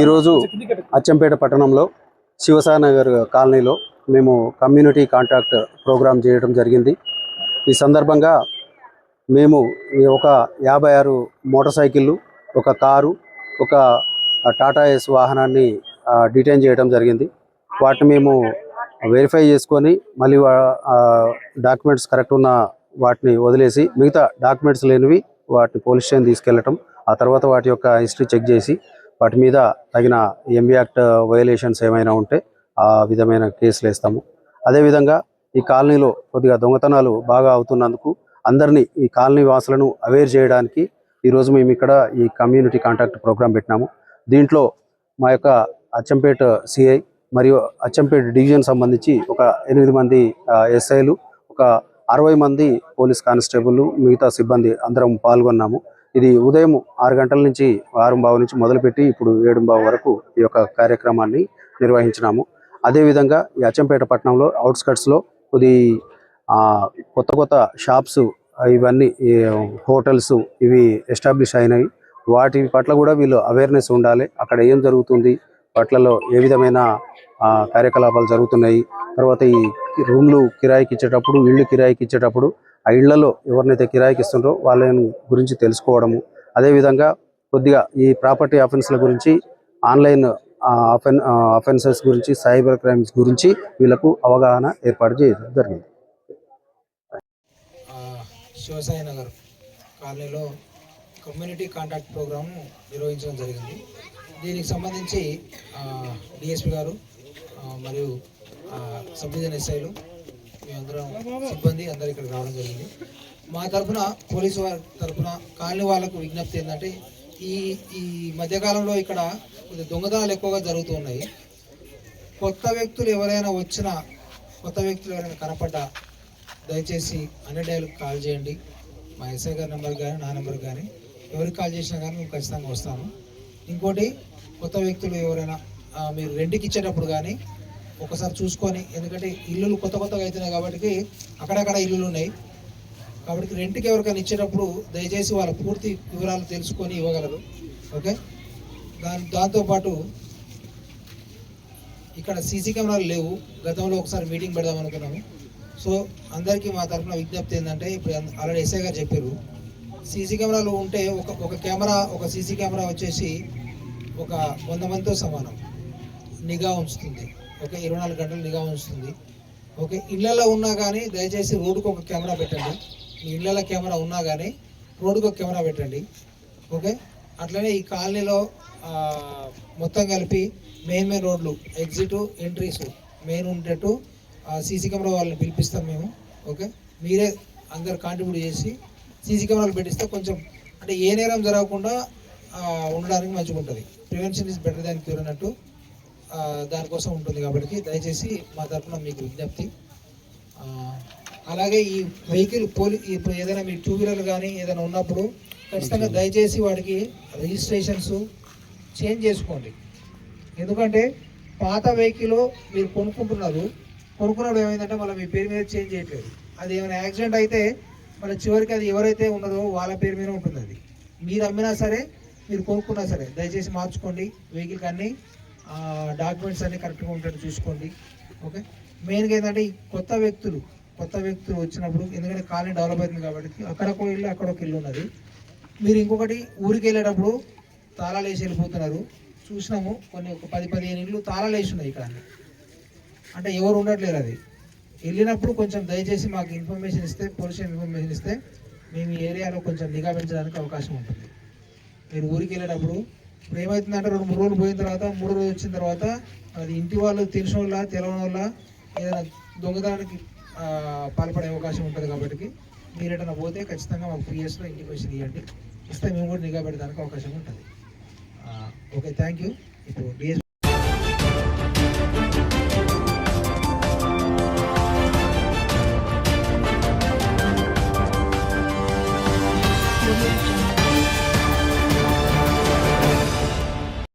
ఈరోజు అచ్చంపేట పట్టణంలో శివసాయనగర్ కాలనీలో మేము కమ్యూనిటీ కాంట్రాక్ట్ ప్రోగ్రాం చేయడం జరిగింది. ఈ సందర్భంగా మేము ఒక యాభై ఆరు మోటార్ సైకిళ్ళు ఒక కారు ఒక టాటా ఎస్ వాహనాన్ని డిటైన్ చేయడం జరిగింది. వాటిని మేము వెరిఫై చేసుకొని మళ్ళీ డాక్యుమెంట్స్ కరెక్ట్ ఉన్న వాటిని వదిలేసి మిగతా డాక్యుమెంట్స్ లేనివి వాటిని పోలీస్ స్టేషన్ తీసుకెళ్ళటం ఆ తర్వాత వాటి యొక్క హిస్టరీ చెక్ చేసి వాటి మీద తగిన ఎంబీ యాక్ట్ వయలేషన్స్ ఏమైనా ఉంటే ఆ విధమైన కేసులు వేస్తాము. అదేవిధంగా ఈ కాలనీలో కొద్దిగా దొంగతనాలు బాగా అవుతున్నందుకు అందరినీ ఈ కాలనీ వాసులను అవేర్ చేయడానికి ఈరోజు మేము ఇక్కడ ఈ కమ్యూనిటీ కాంటాక్ట్ ప్రోగ్రాం పెట్టినాము. దీంట్లో మా యొక్క అచ్చంపేట సిఐ మరియు అచ్చంపేట డివిజన్ సంబంధించి ఒక ఎనిమిది మంది ఎస్ఐలు ఒక అరవై మంది పోలీస్ కానిస్టేబుల్ మిగతా సిబ్బంది అందరం పాల్గొన్నాము. ఇది ఉదయం ఆరు గంటల నుంచి ఆరుంబావు నుంచి మొదలుపెట్టి ఇప్పుడు ఏడు బావు వరకు ఈ యొక్క కార్యక్రమాన్ని నిర్వహించినాము. అదేవిధంగా ఈ అచ్చంపేట పట్టణంలో అవుట్స్కట్స్లో కొద్ది కొత్త కొత్త షాప్స్ ఇవన్నీ హోటల్స్ ఇవి ఎస్టాబ్లిష్ అయినవి వాటి పట్ల కూడా వీళ్ళు అవేర్నెస్ ఉండాలి. అక్కడ ఏం జరుగుతుంది? వాటిలలో ఏ విధమైన కార్యకలాపాలు జరుగుతున్నాయి. తర్వాత ఈ రూమ్లు కిరాయికి ఇచ్చేటప్పుడు ఇళ్ళు కిరాయికి ఇచ్చేటప్పుడు ఆ ఇళ్ళలో ఎవరినైతే కిరాయికి ఇస్తుండో వాళ్ళ గురించి తెలుసుకోవడము. అదేవిధంగా కొద్దిగా ఈ ప్రాపర్టీ అఫెన్స్ల గురించి ఆన్లైన్ అఫెన్ అఫెన్సెస్ గురించి సైబర్ క్రైమ్స్ గురించి వీళ్ళకు అవగాహన ఏర్పాటు చేయడం జరిగింది. శివసాయి నగర్ కాలనీలో కమ్యూనిటీ కాంటాక్ట్ ప్రోగ్రామ్ నిర్వహించడం జరిగింది. దీనికి సంబంధించి డిఎస్పి గారు మరియు ఆ, సబ్ డివిజన్ ఎస్ఐలు మేమందరం సిబ్బంది అందరు ఇక్కడ రావడం జరిగింది. మా తరఫున పోలీసు వారి తరఫున కాలనీ వాళ్ళకు విజ్ఞప్తి ఏంటంటే ఈ ఈ మధ్యకాలంలో ఇక్కడ కొద్దిగా దొంగతనాలు ఎక్కువగా జరుగుతూ ఉన్నాయి. కొత్త వ్యక్తులు ఎవరైనా వచ్చినా కొత్త వ్యక్తులు ఎవరైనా కనపడ్డా దయచేసి అన్ని డైలకు కాల్ చేయండి. మా ఎస్ఐ గారి నెంబర్ కానీ నా నెంబర్ కానీ ఎవరికి కాల్ చేసినా కానీ మేము ఖచ్చితంగా వస్తాము. ఇంకోటి కొత్త వ్యక్తులు ఎవరైనా మీరు రెంట్కి ఇచ్చేటప్పుడు కానీ ఒకసారి చూసుకొని ఎందుకంటే ఇల్లులు కొత్త కొత్తగా అవుతున్నాయి కాబట్టి అక్కడక్కడ ఇల్లులు ఉన్నాయి. కాబట్టి రెంట్కి ఎవరికైనా ఇచ్చేటప్పుడు దయచేసి వాళ్ళ పూర్తి వివరాలు తెలుసుకొని ఇవ్వగలరు. ఓకే? దాని దాంతోపాటు ఇక్కడ సీసీ కెమెరాలు లేవు. గతంలో ఒకసారి మీటింగ్ పెడదాం అనుకున్నాము. సో అందరికీ మా తరఫున విజ్ఞప్తి ఏంటంటే ఇప్పుడు ఆల్రెడీ ఎస్ఐ గారు చెప్పారు. సీసీ కెమెరాలు ఉంటే ఒక ఒక కెమెరా ఒక సీసీ కెమెరా వచ్చేసి ఒక వంద మందితో సమానం. నిఘా ఉంచుతుంది. ఓకే ఇరవై నాలుగు గంటలు నిఘా ఉంచుతుంది. ఓకే ఇళ్ళలో ఉన్నా కానీ దయచేసి రోడ్డుకు ఒక కెమెరా పెట్టండి. మీ ఇళ్ళలో కెమెరా ఉన్నా కానీ రోడ్డుకు ఒక కెమెరా పెట్టండి. ఓకే అట్లనే ఈ కాలనీలో మొత్తం కలిపి మెయిన్ మెయిన్ రోడ్లు ఎగ్జిట్ ఎంట్రీస్ మెయిన్ ఉండేట్టు సీసీ కెమెరా వాళ్ళని పిలిపిస్తాం మేము. ఓకే మీరే అందరు కాంట్రిబ్యూట్ చేసి సీసీ కెమెరాలు పెట్టిస్తే కొంచెం అంటే ఏ నేరం జరగకుండా ఉండడానికి మంచిగా ఉంటుంది. Prevention is better than cure అన్నట్టు దానికోసం ఉంటుంది కాబట్టి దయచేసి మా తరఫున మీకు విజ్ఞప్తి. అలాగే ఈ వెహికల్ పోలీ ఇప్పుడు ఏదైనా మీ టూ వీలర్ కానీ ఏదైనా ఉన్నప్పుడు ఖచ్చితంగా దయచేసి వాడికి రిజిస్ట్రేషన్స్ చేంజ్ చేసుకోండి. ఎందుకంటే పాత వెహికల్ మీరు కొనుక్కుంటున్నారు. కొనుక్కున్నప్పుడు ఏమైందంటే మళ్ళీ మీ పేరు మీద చేంజ్ చేయట్లేదు. అది ఏమైనా యాక్సిడెంట్ అయితే మళ్ళీ చివరికి అది ఎవరైతే ఉన్నదో వాళ్ళ పేరు మీద ఉంటుంది అది. మీరు అమ్మినా సరే మీరు కొనుక్కున్నా సరే దయచేసి మార్చుకోండి. వెహికల్కి అన్ని డాక్యుమెంట్స్ అన్నీ కరెక్ట్గా ఉండేట్టు చూసుకోండి. ఓకే మెయిన్గా ఏంటంటే ఈ కొత్త వ్యక్తులు కొత్త వ్యక్తులు వచ్చినప్పుడు ఎందుకంటే కాలనీ డెవలప్ అవుతుంది కాబట్టి అక్కడ ఒక ఇల్లు అక్కడ ఒక ఇల్లు ఉన్నది. మీరు ఇంకొకటి ఊరికి వెళ్ళేటప్పుడు తాళాలు వేసి వెళ్ళిపోతున్నారు. చూసినాము కొన్ని ఒక పది పదిహేను ఇల్లు తాళాలు వేసి ఉన్నాయి ఇక్కడ అంటే ఎవరు ఉండట్లేరు అది. వెళ్ళినప్పుడు కొంచెం దయచేసి మాకు ఇన్ఫర్మేషన్ ఇస్తే పోలీస్ ఇన్ఫర్మేషన్ ఇస్తే మేము ఏరియాలో కొంచెం నిఘా పెంచడానికి అవకాశం ఉంటుంది. మీరు ఊరికి వెళ్ళేటప్పుడు ఇప్పుడు ఏమవుతుందంటే రెండు మూడు రోజులు పోయిన తర్వాత మూడు రోజులు వచ్చిన తర్వాత అది ఇంటి వాళ్ళు తెలిసిన వాళ్ళ తెలవని వాళ్ళ ఏదైనా దొంగతనానికి పాల్పడే అవకాశం ఉంటుంది కాబట్టి మీరు ఎటైనా పోతే ఖచ్చితంగా మాకు పిఎస్లో ఇంటిమేషన్ ఇవ్వండి. ఇస్తే మేము కూడా నిఘా పెట్టడానికి అవకాశం ఉంటుంది. Okay thank you. ఇప్పుడు డిఎస్